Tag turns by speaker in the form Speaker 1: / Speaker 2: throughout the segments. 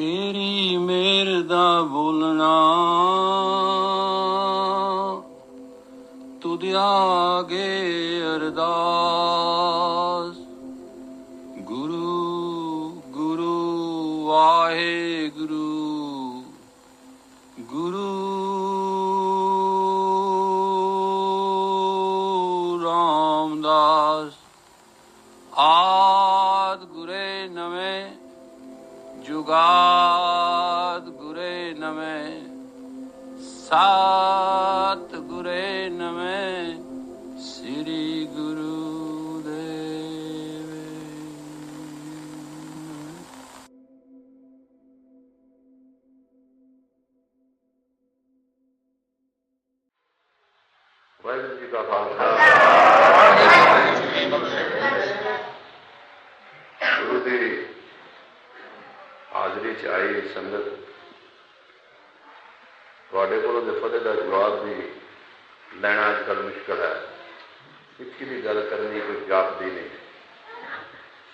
Speaker 1: ਤੇਰੀ ਮੇਰ ਦਾ ਬੋਲਣਾ। ਤੁਧ ਆਗੇ ਅਰਦਾਸ। ਗੁਰੂ ਗੁਰੂ ਵਾਹਿਗੁਰੂ। ਗੁਰੂ ਰਾਮਦਾਸ। ਆਦ ਗੁਰੇ ਨਵੇਂ جگاد گرے نمے سات
Speaker 2: ਹਾਜ਼ਰੀ ਚ ਆਈ ਸੰਗਤ। ਤੁਹਾਡੇ ਕੋਲੋਂ ਦੇ ਫਤਿਹ ਦਾ ਜਵਾਬ ਵੀ ਲੈਣਾ ਅੱਜ ਕੱਲ੍ਹ ਮੁਸ਼ਕਲ ਹੈ। ਸਿੱਖੀ ਦੀ ਗੱਲ ਕਰਨੀ ਕੋਈ ਜਾਪਦੀ ਨਹੀਂ।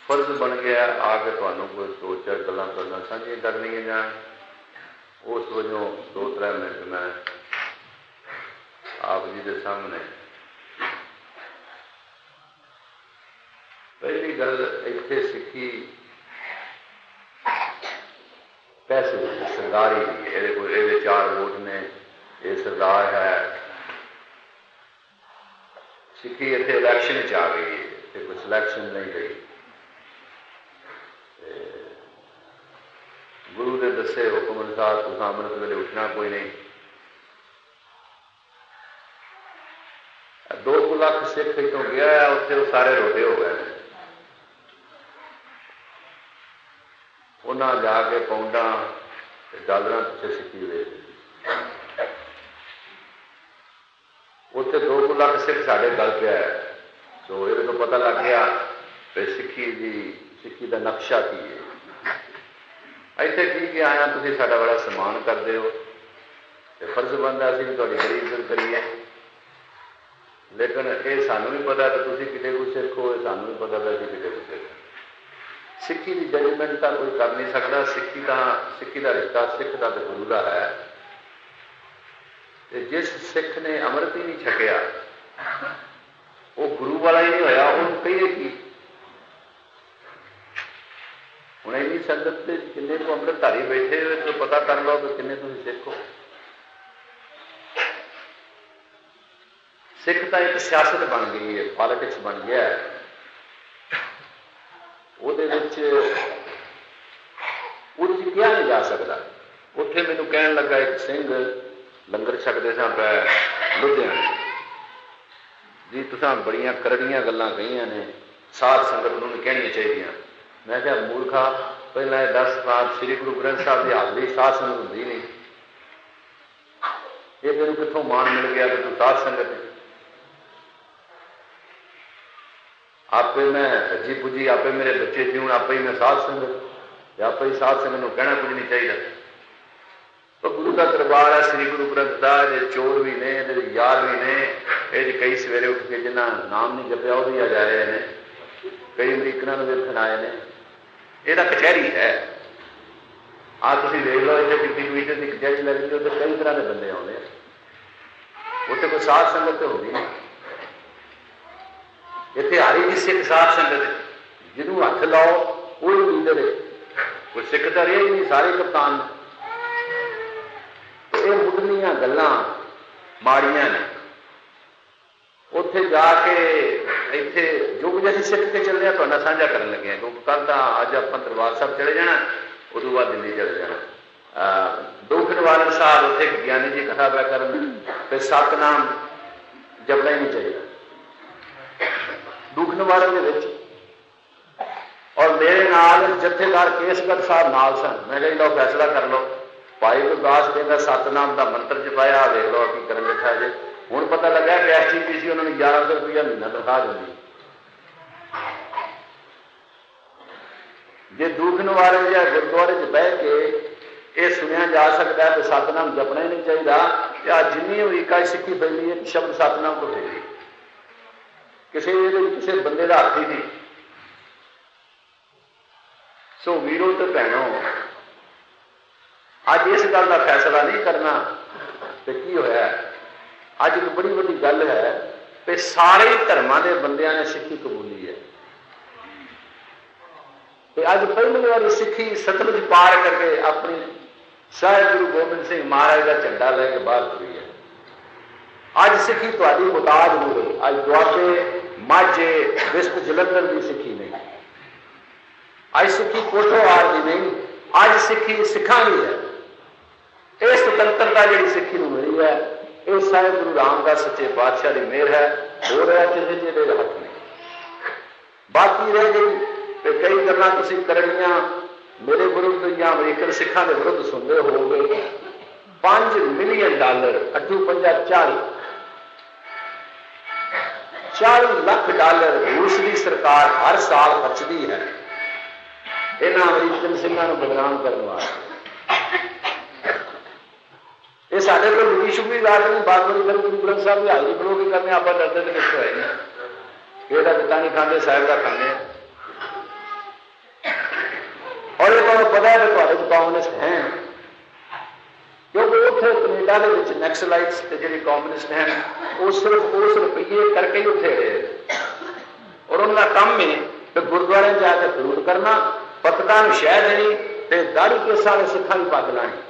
Speaker 2: ਫਰਜ਼ ਬਣ ਗਿਆ ਆ ਕੇ ਤੁਹਾਨੂੰ ਕੋਈ ਦੋ ਗੱਲਾਂ ਕਰਨਾ ਸਾਂਝੀਆਂ ਕਰਨੀਆਂ ਜਾਣ ਉਸ ਵਜੋਂ ਦੋ ਤਰ੍ਹਾਂ ਮਿੰਟ ਮੈਂ ਆਪ ਜੀ ਦੇ ਸਾਹਮਣੇ। ਪਹਿਲੀ ਗੱਲ ਇੱਥੇ ਸਿੱਖੀ پیسے سرداری یہ چار ووٹ نے، یہ سردار ہے۔ سکی اتنے الیکشن چ آ گئی ہے کوئی سلیکشن نہیں گئی۔ گرو نے دسے حکم انسار تو امرت ویلے اٹھنا کوئی نہیں۔ دو لاکھ سکھ تو گیا ہے اتنے وہ سارے روٹے ہو گئے ہیں۔ ਉਹਨਾਂ ਜਾ ਕੇ ਪੌਂਡਾਂ ਤੇ ਡਾਲਰਾਂ ਪਿੱਛੇ ਸਿੱਖੀ ਵੇ ਉੱਥੇ ਦੋ ਕੁ ਲੱਖ ਸਿੱਖ ਸਾਡੇ ਗੱਲ ਪਿਆ ਹੈ ਸੋ ਇਹਦੇ ਤੋਂ ਪਤਾ ਲੱਗ ਗਿਆ ਕਿ ਸਿੱਖੀ ਦੀ, ਸਿੱਖੀ ਦਾ ਨਕਸ਼ਾ ਕੀ ਹੈ। ਇੱਥੇ ਕੀ ਕਿ ਆਇਆ, ਤੁਸੀਂ ਸਾਡਾ ਬੜਾ ਸਨਮਾਨ ਕਰਦੇ ਹੋ। ਤੇ ਫਰਜ਼ ਬਣਦਾ ਅਸੀਂ ਵੀ ਤੁਹਾਡੀ ਬੜੀ ਇੱਜ਼ਤ ਕਰੀਏ ਲੇਕਿਨ ਇਹ ਸਾਨੂੰ ਵੀ ਪਤਾ ਕਿ ਤੁਸੀਂ ਕਿਤੇ ਕੋਈ ਸਿੱਖ ਹੋ ਇਹ ਸਾਨੂੰ ਵੀ ਪਤਾ ਕਿ ਅਸੀਂ ਕਿਤੇ ਕੋਈ ਸਿੱਖ। سکھی کی ججمنٹ کا کوئی کر نہیں سکتا سکھی کا سکھی کا رشتہ سکھ کا تو گرو کا ہے جس سکھ نے امرت ہی نہیں چکیا وہ گرو والا ہی نہیں ہوا وہ کہیں کی ہوں ای سنگت سے کن کو امرت دھاری بیٹھے تو پتا کر لو تو کن تھی سکھ سکھ تو ایک سیاست بن گئی ہے پالیٹکس بن گیا ہے ਉਹਦੇ ਵਿੱਚ ਉੱਚ ਕਿਹਾ ਨਹੀਂ ਜਾ ਸਕਦਾ। ਉੱਥੇ ਮੈਨੂੰ ਕਹਿਣ ਲੱਗਾ, ਇੱਕ ਸਿੰਘ ਲੰਗਰ ਛਕਦੇ ਸਾਂ ਪੈ ਲੁਧਿਆਣੇ। ਜੀ, ਤੁਸੀਂ ਬੜੀਆਂ ਕਰੜੀਆਂ ਗੱਲਾਂ ਕਹੀਆਂ ਨੇ, ਸਾਧ ਸੰਗਤ ਨੂੰ ਕਹਿਣੀਆਂ ਚਾਹੀਦੀਆਂ। ਮੈਂ ਕਿਹਾ, ਮੂਰਖਾ, ਪਹਿਲਾਂ ਇਹ 10 ਸਾਲ ਸ੍ਰੀ ਗੁਰੂ ਗ੍ਰੰਥ ਸਾਹਿਬ ਦੀ ਹਾਜ਼ਰੀ ਸਾਧ ਸੰਗਤ ਹੁੰਦੀ ਨਹੀਂ। ਇਹ ਤੈਨੂੰ ਕਿੱਥੋਂ ਮਾਣ ਮਿਲ ਗਿਆ ਕਿ ਤੂੰ ਸਾਧ ਸੰਗਤ ਹੈ ਆਪੇ ਮੈਂ ਜੀ ਪੁੱਜੀ, ਆਪੇ ਮੇਰੇ ਬੱਚੇ ਜੀਉਣ, ਆਪੇ ਹੀ ਮੈਂ ਸਾਧ ਸੰਗਤ। ਆਪੇ ਹੀ ਸਾਧ ਸੰਗਤ ਨੂੰ ਕਹਿਣਾ ਕੁਝ ਨਹੀਂ ਚਾਹੀਦਾ। ਤਾਂ ਗੁਰੂ ਦਾ ਦਰਬਾਰ ਹੈ ਸ੍ਰੀ ਗੁਰੂ ਗ੍ਰੰਥ ਸਾਹਿਬ ਦੇ ਚੋਰ ਵੀ ਨੇ, ਇਹਦੇ ਯਾਰ ਵੀ ਨੇ। ਇਹ 'ਚ ਕਈ ਸਵੇਰੇ ਉੱਠ ਕੇ ਜਿਨ੍ਹਾਂ ਨਾਮ ਨਹੀਂ ਜਪਿਆ, ਉਹ ਵੀ ਆ ਜਾ ਰਹੇ ਨੇ। ਕਈ ਅਮਰੀਕਨਾਂ ਨੂੰ ਵੇਖਣ ਆਏ ਨੇ। ਇਹਦਾ ਕਚਹਿਰੀ ਹੈ। ਆ ਤੁਸੀਂ ਵੇਖ ਲਓ, ਇੱਥੇ ਕਿੰਨੀ ਮੀਟਰ ਦੀ ਕਚਹਿਰੀ ਲੱਗਦੀ ਉੱਥੇ ਕਈ ਤਰ੍ਹਾਂ ਦੇ ਬੰਦੇ ਆਉਂਦੇ ਆ। ਉੱਥੇ ਕੋਈ ਸਾਧ ਸੰਗਤ ਤੇ ਹੁੰਦੀ ਨਹੀਂ। اتنے آ رہی سکھ ساتھ سنگت جنوب ہاتھ لاؤ، وہ سکھ تو رہے ہی نہیں سارے کپتان یہ ملا ماڑیاں اتے جا کے جو کچھ سکھ سے چلے گا تا سانج کرن لگے کل دربار صاحب چلے جانا، ادو بعد دلی چلے جانا۔ دوار سال اتنے گیانی جی کتھا پا کر سات نام جب لے میرے جتے دار کےس گڑھ سا نام سن میں لے لو فیصلہ کر لو بھائی گروداس کے ستنام کا منتر جایا دیکھ لو کی کرتا لگا کہ ایس چیزوں نے گیارہ سو روپیہ مہینہ دکھا دیں گے جی دکھ نوارے گردوارے چہ کے یہ سنیا جی ست نام جبنا ہی نہیں چاہیے کہ آج جن امریکہ سیکھی بندی ہے شب ستنا کو دے دیجیے کسی کسی بند ہی نہیں سو ویروں سے بھنوں اب اس گل کا فیصلہ نہیں کرنا ہو بڑی گل ہے سارے درما کے بندے نے سیکھی قبولی ہے اب پہلے سیکھی ستلج پار کر کے اپنی ساحد گرو گوبند سنگھ مہاراج کا جھنڈا لے کے باہر تھوڑی ہے اج سی تاری ادا دوری اب دو ماجے ویسٹ جلندر بھی سکھی نہیں۔ آج سکھی کوٹھو آر بھی نہیں، آج سکھی سکھا سکھانی ہے۔ اس تلترتا جی سکھی نو ملی ہے یہ سارے گرو رام کا سچے بادشاہ کی میر ہے، ہو رہا کسی جی حق نہیں باقی رہ گئی کہ کئی گلیں تھی کرنیاں، میرے ورد یا امریکن سکھان کے ورد سنتے ہو گئے۔ پانچ ملین ڈالر، اٹھو پنجا چالی۔ چالی لکھ ڈالر روس کی سرکار ہر سال خرچتی ہے۔ یہاں امریکن سنگھوں بدنام کرنے یہ سارے کو روکی شکی دار نہیں بات میں گل گرو گرنتھ صاحب کی حاضری بلوکی کرنے آپ ڈرتے تو کچھ ہوئے یہ پتا نہیں کھانے صاحب کا کھانے اور یہ تمہیں پتا ہے کہ تے پاؤنس ہیں ਕਿਉਂਕਿ ਉੱਥੇ ਕੈਨੇਡਾ ਦੇ ਵਿੱਚ ਨੈਕਸਲਾਈਟਸ ਤੇ ਜਿਹੜੇ ਕਮਿਊਨਿਸਟ ਹਨ, ਉਹ ਸਿਰਫ ਉਸ ਰੁਪਈਏ ਕਰਕੇ ਹੀ ਉੱਥੇ ਰਹੇ। ਔਰ ਉਹਨਾਂ ਦਾ ਕੰਮ ਹੈ ਕਿ ਗੁਰਦੁਆਰੇ ਜਾ ਕੇ ਜ਼ਰੂਰ ਕਰਨਾ ਪਤਕਾਂ ਨੂੰ ਸ਼ਹਿ ਦੇਣੀ ਤੇ ਦਾੜੀ ਕੇ ਸਾਰੇ ਸਿੱਖਾਂ ਨੂੰ ਪੱਗ ਲਾਣੀ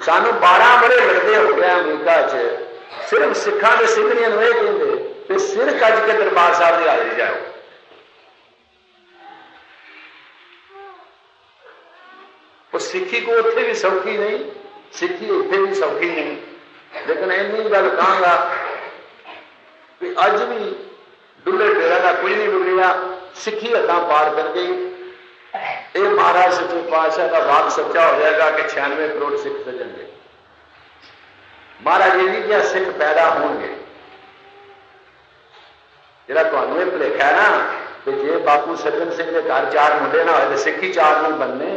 Speaker 2: ਸਾਨੂੰ 12 ਬੜੇ ਲੱਗਦੇ ਹੋ ਗਿਆ ਅਮਰੀਕਾ 'ਚ। ਸਿਰਫ ਸਿੱਖਾਂ ਦੇ ਸਿੰਘਣੀਆਂ ਨੂੰ ਇਹ ਕਹਿੰਦੇ ਤੇ ਸਿਰ ਕੱਜ ਕੇ ਦਰਬਾਰ ਸਾਹਿਬ ਦੇ ਹਾਜ਼ਰੀ ਜਾਓ। سکھی کو اتنے بھی سوکھی نہیں سکھی اتنے بھی سوکھی نہیں لیکن ہدا پار کر کے باغ سچا ہو جائے گا کہ چھیانوے کروڑ سکھ سجنڈے مہاراج ای سکھ پیدا ہوا تا کہ جی باپو سجن سنگھ کے گھر چار منڈے نہ ہوئے سکھی چار نہیں بننے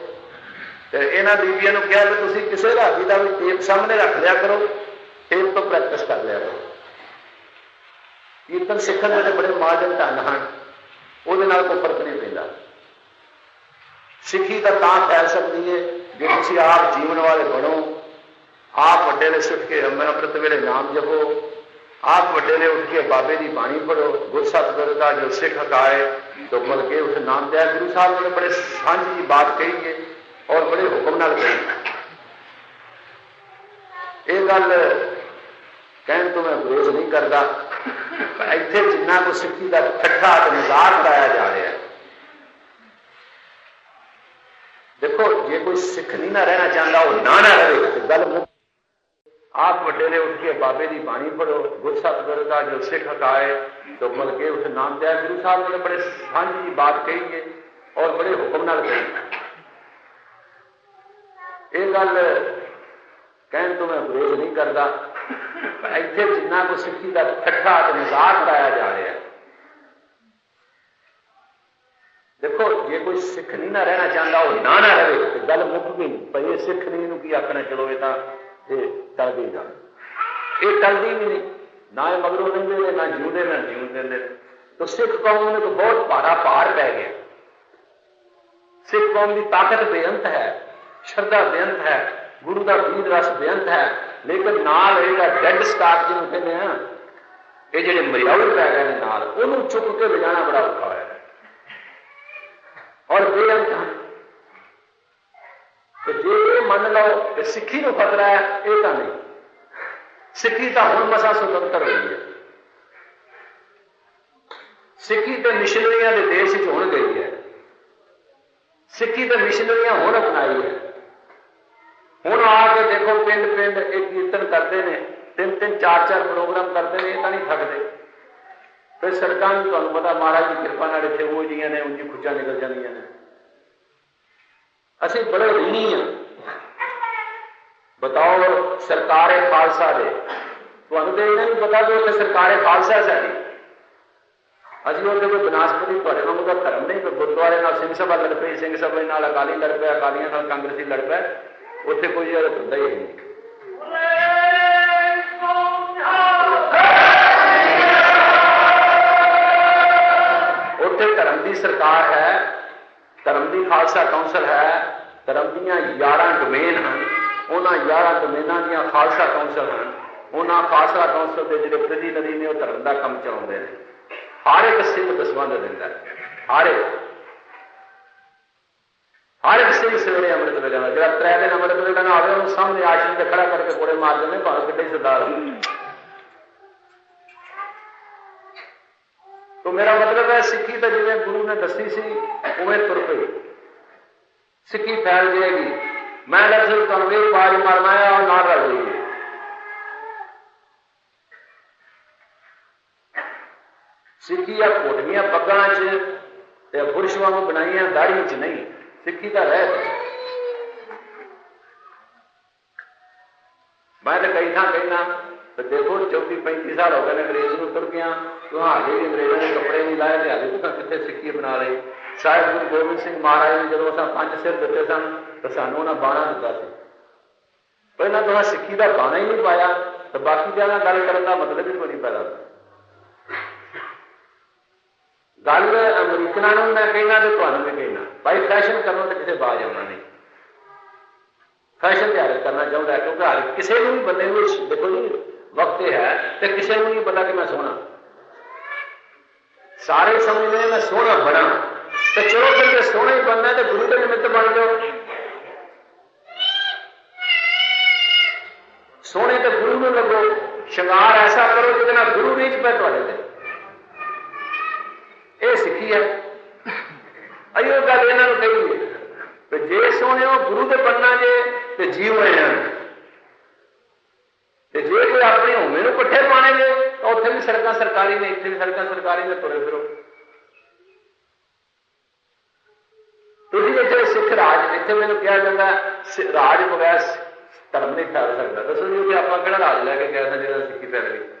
Speaker 2: یہاں بیبیاں کیا کہ تھی کسی راوی کا بھی ٹیپ سامنے رکھ لیا کرو ٹیپ تو پریکٹس کر لیا کرو کیرتن سیکھنے والے بڑے ماڈل ڈھنگ ہیں وہ فرق نہیں پہنتا سکھی تو پھیل سکتی ہے جی تھی آپ جیون والے بنو آپ وڈے نے سٹ کے امرت ویلے نام جبو آپ وڈے نے اٹھ کے بابے کی بانی پڑھو گر ست گر کا جو سکھ ہکائے تو مل کے اس نام دیا گرو صاحب نے بڑے سانجھ کی بات کہی ہے اور بڑے حکم نال یہ گل کہن تو میں گریز نہیں کرتا اتنے جنہ کو سکی کا کٹھا مزاق لایا جا رہا ہے۔ دیکھو جی کوئی سکھ نہیں نہ رہنا چاہتا وہ نہ نہ رہے۔ گل آپ وڈے نے اٹھ کے بابے کی بانی پڑھو۔ گرسا بزرگ جو سکھ ہٹائے تو مل کے اسے نام دیا۔ گرو صاحب نے بڑے سانجی بات کہیں گے اور بڑے حکم نال کہیں گے یہ گل کہن تو میں گریز نہیں کرتا اتنے جنہ کو سکھی کا ٹھٹا مزاق لایا جا رہا ہے دیکھو جی کوئی سکھ نہیں نہ رہنا چاہتا وہ نہ نہ رہے تو گل مک گئی بھائی یہ سکھ نہیں کی آخنا چلو یہ تو ٹل گئی گل یہ ٹلتی بھی نہیں نہ یہ مگروں نہیں دے نہ جی نہ جیون دے تو سکھ قوم نے تو بہت پارا پار پہ گیا سکھ قوم کی طاقت بے انت ہے شردھا بےنت ہے گرو کا بیس بےنت ہے لیکن ڈیڈ سٹار جن یہ جی مریال پی گئے وہ چک کے لجا بڑا اور جی یہ من لو یہ سکھی نترا ہے یہ تو نہیں سکھی تو ہر مسا سوتن ہوئی ہے سکھی مشنریس گئی ہے سکھی تو مشنری ہونے اپنا ہوں آ کے دیکھو پنڈ پنڈ ایک کیرتن کرتے ہیں تین تین چار چار پروگرام کرتے ہیں یہ تو نہیں تھکتے پھر سڑک بھی تمہیں پتا مہاراج کی کرپا اتنے وہ جی نے ان کی خوجا نکل جی نے اسی بڑے ریڑھی ہیں بتاؤ سرکار خالسا دے تو یہ نہیں پتا کہ سرکار خالسا ساری ابھی وہ ਕੋਈ بناسپتی تھوڑے ਨਾਲ، ਉਹਦਾ دھرم نہیں ਕੋਈ سنگھ سبھا لڑ پی سنگھ سبھا اکالی لڑ پہ ਅਕਾਲੀ ਲੜ ਪਿਆ، ਅਕਾਲੀਆਂ ਨਾਲ اتنے کوئی یار بندہ ہی نہیں۔ دھرم کی سرکار ہے دھرم کی خالصہ کاؤنسل ہے دھرم دیا یارہ ڈومین ہیں۔ انہوں یارہ ڈومین دیا خالصہ کاؤنسل ہیں۔ انہوں خالصہ کاؤنسل کے جڑے پرتی ندی نے وہ دھرم کا کام چلا ہر ایک سنگھ دسواں دینا ہر ایک۔ ہر ایک سی سویرے امرت ویلے جا تر دن امرت ویلے نہ ہوئے وہ سامنے آشن کے کھڑا کر کے کوڑے مار دیں بہت کٹے سردار تو میرا مطلب ہے سکھی تو جی گرو نے دسی سی اوے تر پی سکھی پھیل جائے گی میں لفظ تنویر پاج مارنا ہے اور نہ رہ گئی سکھی یا کوٹمیاں پگاں چرش واگ بنائی داڑی چ نہیں سکھی کا رہ میں تو کہنا کہنا دیکھو چوبی پینتی سال ہو گئے انگریز میں اتر گیا۔ تو ہاجی بھی انگریزوں نے کپڑے نہیں لائے لیا کتنے سکھی بنا لے۔ شاید گرو گوبند سنگھ مہاراج نے جب اصل پانچ سر دیتے سن، تو سانو انہیں بانا دتا سی۔ پہلے تو سکھی کا بانا ہی نہیں پایا، تو باقی جانا گل کرنے کا مطلب ہی کوئی نہیں پیدا گل امریکنوں میں کہنا تو کہنا بھائی فیشن کرو تو کسی باز آنا نہیں فیشن تیار کرنا چاہتا ہے کیونکہ ہر کسی کو بھی بندے دیکھو جی وقت ہے تو کسی کو نہیں پتا کہ میں سونا سارے سمجھ رہے میں سونا بڑا تو چلو پھر جی سونا ہی بننا تو گرو کے نمت بن جاؤ سونے تو گرو میں لگو شنگار ایسا کرو جہاں گرو نہیں پہ تے یہ سیکھی ہے ایو گل یہاں کہی ہے جی سونے گرو کے بننا جی تو جی جیو جی کوئی اپنی ہومے کو پٹھے پانے گے تو اتنے بھی سڑک سرکاری نے اتنے بھی سڑک سرکاری نے ترے پھرو تھی جی سکھ راج اتنے مجھے کہا جاتا راج بغیر دھرم نہیں پھیل سکتا دسو جی آپ کہڑا راج لے کے گیا تھا جا سکھی پھیل گئی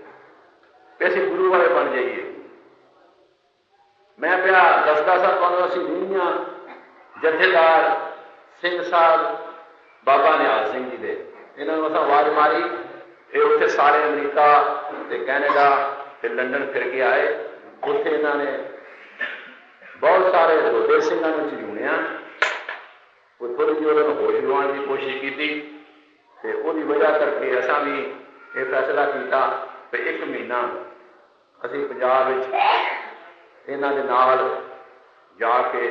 Speaker 2: پیسے گرو والے بن جائیے۔ میں پیا دستا سا پندرہ سی دنیا جتھے دار سنگھ سال بابا نیال سنگھ جی دے۔ انہوں نے اصل آواز ماری، پھر اتنے سارے امریکہ تے کینیڈا پھر لندن پھر کے آئے۔ اتنے انہوں نے بہت سارے روبے سنگھوں نے چڑیا وہ تھوڑی جی انہوں نے ہوش لوان کی کوشش کی وہی وجہ کر کے اصا بھی یہ فیصلہ کیا کہ ایک مہینہ اسی پنجاب یہاں کے نال جا کے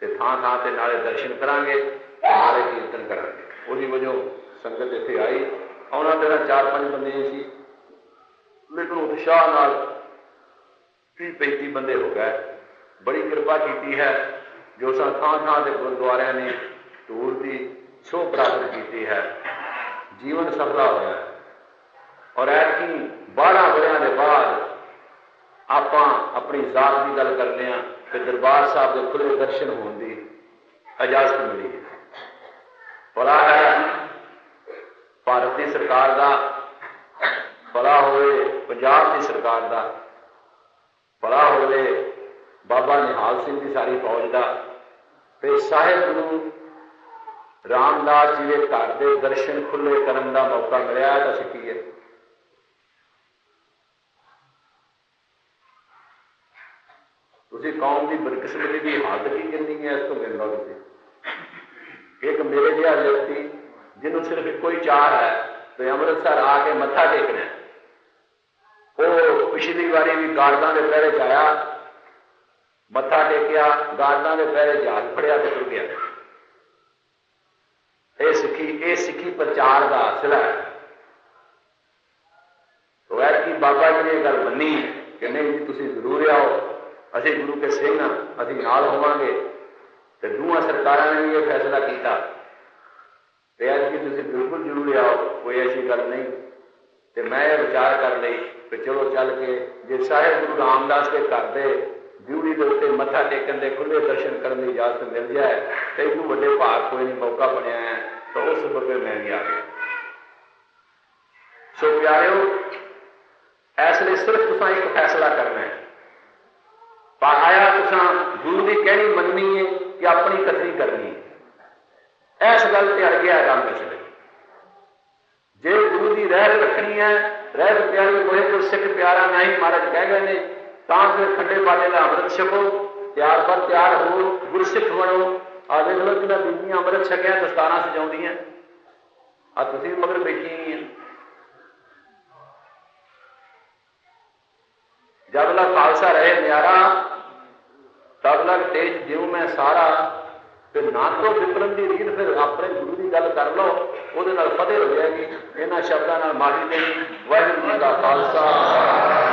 Speaker 2: تھان تھان سے نالے درشن کر گے نالے کیرتن کریں گے اسی وجہ سنگت اتنے آئی اور چار پانچ بندے سی لیکن اتشاہ تی پینتی بندے ہو گئے بڑی کرپا کیتی ہے جو سا تھان تھان سے گردوارے نے ٹور کی سو پراپت کی ہے جیون سفلا ہوا ہے اور ای بارہ بجے کے بعد آپ اپنی ذات کی گل کرتے ہیں کہ دربار صاحب کے کھلے درشن ہونے کی اجازت ملی ہے۔ بڑا ہے بھارت کی سرکار کا بڑا ہوئے پنجاب کی سرکار کا بڑا ہوئے بابا نہال سنگھ کی ساری فوج کا پھر صاحب گرو رام داس جی کے گھر کے درشن کھلے کرن کا موقع ملیا تو سکیے اسی قوم کی برقسمتی کی حادثی کنی ہے، اس کو ملنا ہوتی ایک میرے جہاں ویکتی جنہوں صرف کوئی چار ہے، تو امرتسر آ کے متھا ٹیکنا ہے وہ پچھلی باری بھی گارڈاں کے پہرے چیا متھا ٹیکیا گارڈاں کے پہرے جہاز پڑیا تو تر گیا۔ یہ سکھی یہ سکھی پرچار کا اصل ہے۔ تو ایسی بابا جی نے گل منی کہ نہیں تھی ضرور آؤ۔ اے گرو کے سنگھ ابھی نال ہوا گے تو دونوں سرکار نے بھی یہ فیصلہ کیا بالکل ضروری آؤ کوئی ایسی گل نہیں تو میں یہ وچار کر لی کہ چلو چل کے جی صاحب گرو رام دس کے گھر کے بوری کے اتنے متھا ٹیکن کے کھلے درشن کرنے کی اجازت مل جائے تو ایک وڈے بھاگ کوئی نہیں موقع بنیا ہے تو اس بغیر میں آ گیا سو پیارو اس لیے صرف تصا فیصلہ کرنا ہے پایا گرو کی پر مننی ہے کہ اپنی کتنی کرنی ہے۔ اس گل گیا رام کشن جی گرو کی رحت رکھنی ہے رحت پیاری کوئی کوئی سکھ پیارا نہ ہی مہاراج کہہ گئے ہیں تو پھر کنڈے پالے کا امرت چھپو تیار پر تیار ہو گر سکھ بڑو آج ملو امرت چکیا دستارہ سجاؤں ہیں آ مگر بیٹھی ہیں۔ جب لگ خالسا رہے نیارا تب لگ تیج دیو میں سارا، پھر نہ تو وکرم کی ریت پھر اپنے گرو کی گل کر لو وہ فتح ہو جائے گی یہاں شبدوں ماری گئی واحد کا خالصہ۔